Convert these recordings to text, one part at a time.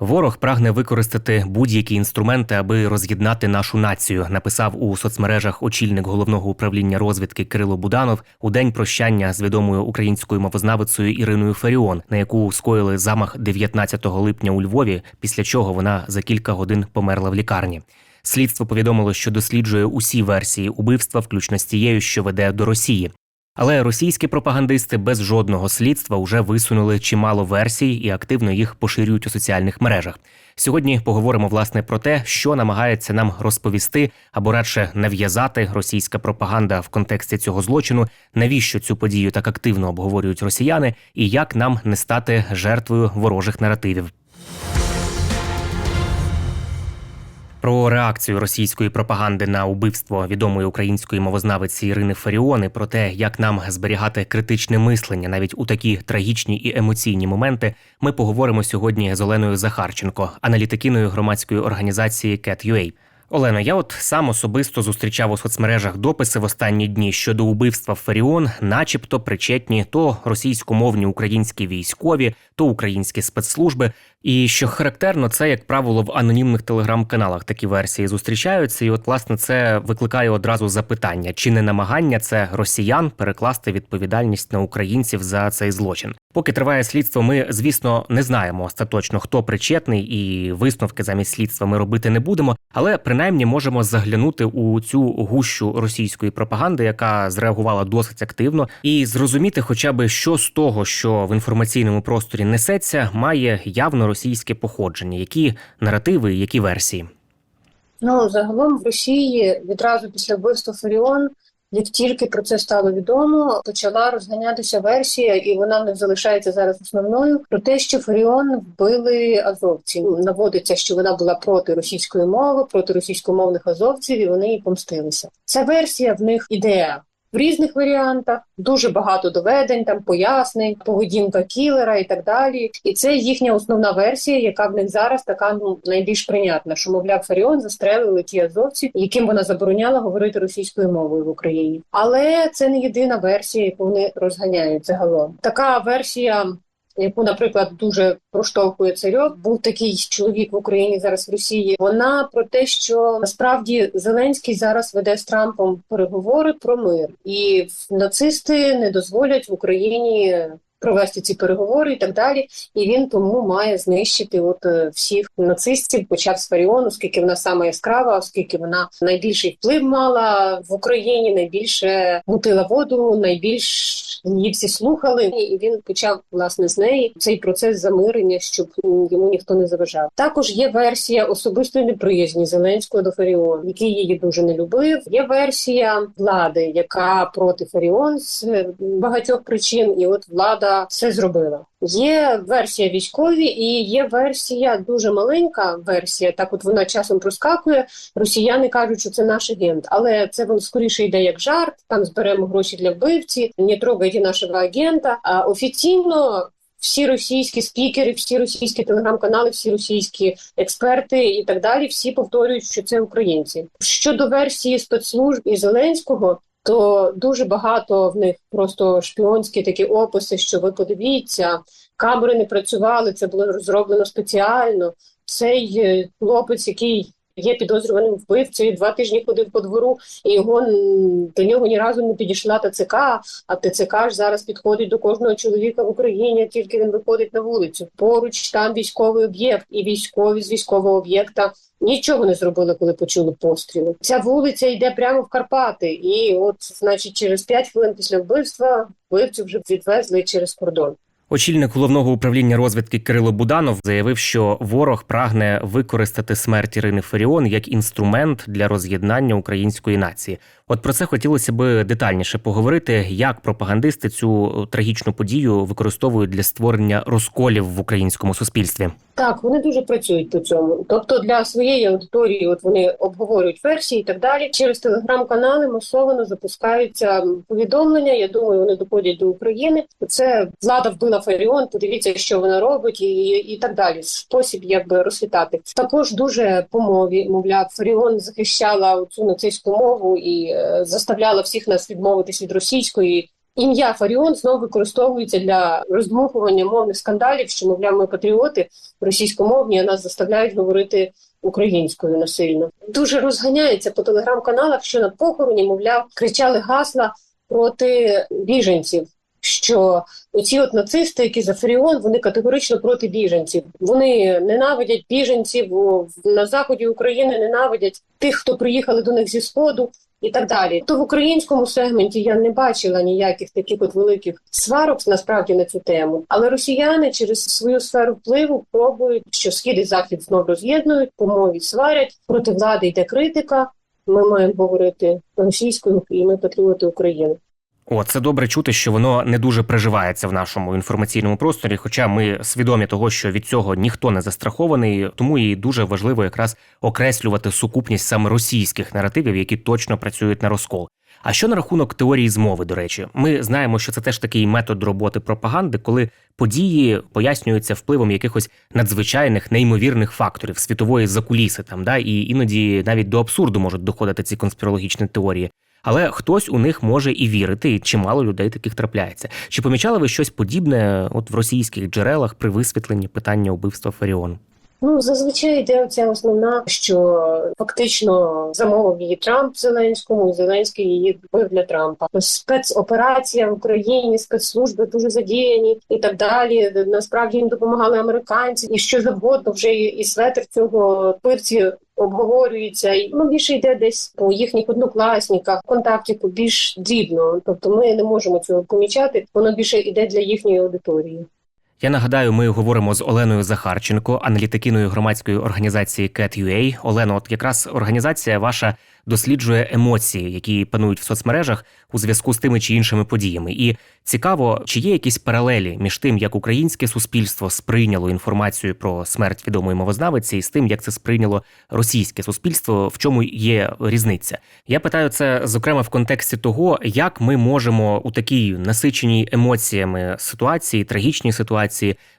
Ворог прагне використати будь-які інструменти, аби роз'єднати нашу націю. Написав у соцмережах очільник головного управління розвідки Кирило Буданов у день прощання з відомою українською мовознавицею Іриною Феріон, на яку скоїли замах 19 липня у Львові, після чого вона за кілька годин померла в лікарні. Слідство повідомило, що досліджує усі версії убивства, включно з тією, що веде до Росії. Але російські пропагандисти без жодного слідства вже висунули чимало версій і активно їх поширюють у соціальних мережах. Сьогодні поговоримо власне про те, що намагається нам розповісти або радше нав'язати російська пропаганда в контексті цього злочину, навіщо цю подію так активно обговорюють росіяни, і як нам не стати жертвою ворожих наративів. Про реакцію російської пропаганди на убивство відомої української мовознавиці Ірини Фаріони, про те, як нам зберігати критичне мислення навіть у такі трагічні і емоційні моменти, ми поговоримо сьогодні з Оленою Захарченко, аналітикиною громадської організації CAT.UA. Олено, я от сам особисто зустрічав у соцмережах дописи в останні дні щодо убивства Фаріон, начебто причетні то російськомовні українські військові, то українські спецслужби. І що характерно, це як правило в анонімних телеграм-каналах такі версії зустрічаються. І от власне це викликає одразу запитання: чи не намагання це росіян перекласти відповідальність на українців за цей злочин? Поки триває слідство, ми звісно не знаємо остаточно, хто причетний, і висновки замість слідства ми робити не будемо. Але принаймні можемо заглянути у цю гущу російської пропаганди, яка зреагувала досить активно, і зрозуміти, хоча б що з того, що в інформаційному просторі несеться, має явно російське походження, які наративи, які версії. Ну, загалом в Росії відразу після вбивства Фаріон, як тільки про це стало відомо, почала розганятися версія, і вона не залишається зараз основною про те, що Фаріон вбили азовці. Наводиться, що вона була проти російської мови, проти російськомовних азовців, і вони їй помстилися. Ця версія в них ідея. В різних варіантах дуже багато доведень, там пояснень, поведінка кілера і так далі. І це їхня основна версія, яка в них зараз така ну найбільш прийнятна. Що мовляв, Фаріон застрелили ті азовці, яким вона забороняла говорити російською мовою в Україні. Але це не єдина версія, яку вони розганяють загалом. Така версія. Яку, наприклад, дуже проштовхує царьок, був такий чоловік в Україні зараз в Росії. Вона про те, що насправді Зеленський зараз веде з Трампом переговори про мир, і нацисти не дозволять в Україні провести ці переговори і так далі. І він тому має знищити от е, всіх нацистів, почав з Фаріон, оскільки вона сама яскрава, оскільки вона найбільший вплив мала в Україні, найбільше мутила воду, найбільш її всі слухали, і він почав власне з неї цей процес замирення, щоб йому ніхто не заважав. Також є версія особистої неприязні Зеленського до Фаріон, який її дуже не любив. Є версія влади, яка проти Фаріон з е, багатьох причин, і от влада все зробила. Є версія військові, і є версія дуже маленька версія. Так, от вона часом проскакує. Росіяни кажуть, що це наш агент, але це воно скоріше йде як жарт. Там зберемо гроші для вбивці, не трогайте нашого агента. А офіційно. Всі російські спікери, всі російські телеграм-канали, всі російські експерти і так далі, всі повторюють, що це українці. Щодо версії спецслужб і Зеленського, то дуже багато в них просто шпіонські такі описи, що ви подивіться, камери не працювали, це було зроблено спеціально. Цей е, хлопець, який є підозрюваним вбивцею, два тижні ходив по двору, і його до нього ні разу не підійшла ТЦК. А ТЦК ж зараз підходить до кожного чоловіка в Україні, тільки він виходить на вулицю. Поруч там військовий об'єкт, і військові з військового об'єкта нічого не зробили, коли почули постріли. Ця вулиця йде прямо в Карпати, і от, значить, через 5 хвилин після вбивства вбивцю вже відвезли через кордон. Очільник головного управління розвідки Кирило Буданов заявив, що ворог прагне використати смерть Ірини Фаріон як інструмент для роз'єднання української нації. От про це хотілося би детальніше поговорити, як пропагандисти цю трагічну подію використовують для створення розколів в українському суспільстві. Так, вони дуже працюють по цьому. Тобто для своєї аудиторії, от вони обговорюють версії і так далі. Через телеграм-канали масово запускаються повідомлення. Я думаю, вони доходять до України. Це влада вбила Фаріон. Подивіться, що вона робить, і, і так далі. Спосіб якби розхитати. Також дуже по мові, мовляв, Фаріон захищала цю нацистську мову і е, заставляла всіх нас відмовитись від російської. Ім'я Фаріон знову використовується для роздмухування мовних скандалів, що мовляв, ми патріоти російськомовні, а нас заставляють говорити українською насильно. Дуже розганяється по телеграм-каналах, що на похороні, мовляв, кричали гасла проти біженців. Що оці от нацисти, які за Фаріон, вони категорично проти біженців. Вони ненавидять біженців на заході України, ненавидять тих, хто приїхали до них зі сходу і так далі. То в українському сегменті я не бачила ніяких таких от великих сварок насправді на цю тему. Але росіяни через свою сферу впливу пробують, що схід і захід знов роз'єднують, по мові сварять проти влади йде критика. Ми маємо говорити російською, і ми патріоти України. О, це добре чути, що воно не дуже приживається в нашому інформаційному просторі. Хоча ми свідомі того, що від цього ніхто не застрахований, тому і дуже важливо якраз окреслювати сукупність саме російських наративів, які точно працюють на розкол. А що на рахунок теорії змови, до речі, ми знаємо, що це теж такий метод роботи пропаганди, коли події пояснюються впливом якихось надзвичайних неймовірних факторів світової закуліси, там да і іноді навіть до абсурду можуть доходити ці конспірологічні теорії. Але хтось у них може і вірити, і чимало людей таких трапляється. Чи помічали ви щось подібне от в російських джерелах при висвітленні питання убивства Фаріон? Ну зазвичай йде оця основна, що фактично замовив її Трамп Зеленському, Зеленський її вбив для Трампа. Спецоперація в Україні, спецслужби дуже задіяні і так далі. Насправді їм допомагали американці, і що завгодно вже і, светр цього пивці обговорюється. І ну більше йде десь по їхніх однокласниках, контактіку більш дрібно. Тобто ми не можемо цього помічати. Воно більше йде для їхньої аудиторії. Я нагадаю, ми говоримо з Оленою Захарченко, аналітикиною громадської організації CAT.UA. Олено, от якраз організація ваша досліджує емоції, які панують в соцмережах у зв'язку з тими чи іншими подіями. І цікаво, чи є якісь паралелі між тим, як українське суспільство сприйняло інформацію про смерть відомої мовознавиці, і з тим, як це сприйняло російське суспільство, в чому є різниця? Я питаю це зокрема в контексті того, як ми можемо у такій насиченій емоціями ситуації, трагічній ситуації,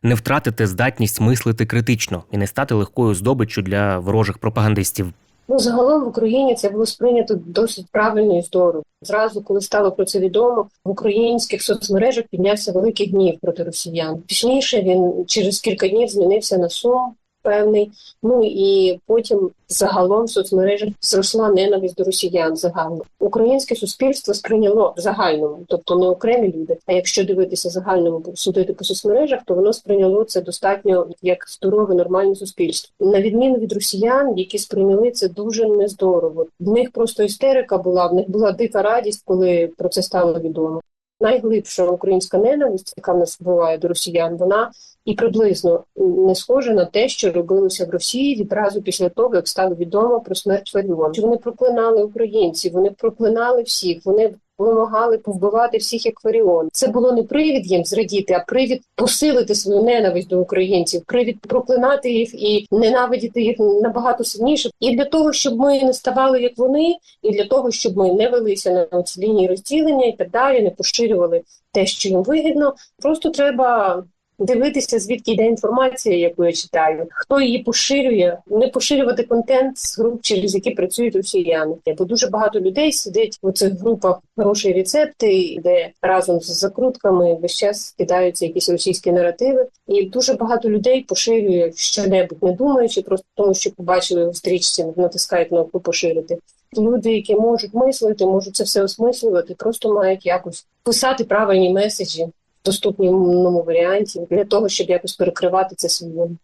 не втратити здатність мислити критично і не стати легкою здобиччю для ворожих пропагандистів. Ну, загалом в Україні це було сприйнято досить правильно і здорово. Зразу, коли стало про це відомо, в українських соцмережах піднявся великий гнів проти росіян. Пізніше він через кілька днів змінився на сум певний. Ну і потім загалом в соцмережах зросла ненависть до росіян загально. Українське суспільство сприйняло в загальному, тобто не окремі люди. А якщо дивитися загальному судити по соцмережах, то воно сприйняло це достатньо як здорове, нормальне суспільство. На відміну від росіян, які сприйняли це дуже нездорово. В них просто істерика була, в них була дика радість, коли про це стало відомо. Найглибша українська ненависть, яка в нас буває до росіян, вона і приблизно не схоже на те, що робилося в Росії відразу після того, як стало відомо про смерть Фаріон. Вони проклинали українців, вони проклинали всіх. Вони вимагали повбивати всіх як Фаріон. Це було не привід їм зрадіти, а привід посилити свою ненависть до українців, привід проклинати їх і ненавидіти їх набагато сильніше. І для того, щоб ми не ставали як вони, і для того, щоб ми не велися на ці лінії розділення і так далі, не поширювали те, що їм вигідно. Просто треба дивитися, звідки йде інформація, яку я читаю, хто її поширює, не поширювати контент з груп, через які працюють росіяни. Бо дуже багато людей сидить у цих групах хороші рецепти, де разом з закрутками весь час кидаються якісь російські наративи, і дуже багато людей поширює що-небудь, не думаючи, просто тому, що побачили в стрічці, натискають кнопку поширити. Люди, які можуть мислити, можуть це все осмислювати, просто мають якось писати правильні меседжі доступному варіанті для того, щоб якось перекривати це свідомо.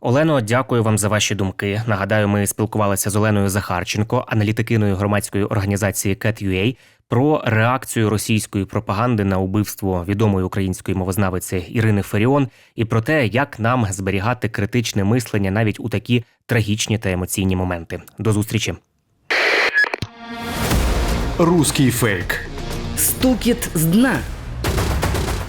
Олено, дякую вам за ваші думки. Нагадаю, ми спілкувалися з Оленою Захарченко, аналітикиною громадської організації CAT.UA, про реакцію російської пропаганди на убивство відомої української мовознавиці Ірини Феріон і про те, як нам зберігати критичне мислення навіть у такі трагічні та емоційні моменти. До зустрічі. Руський фейк. Стукіт з дна.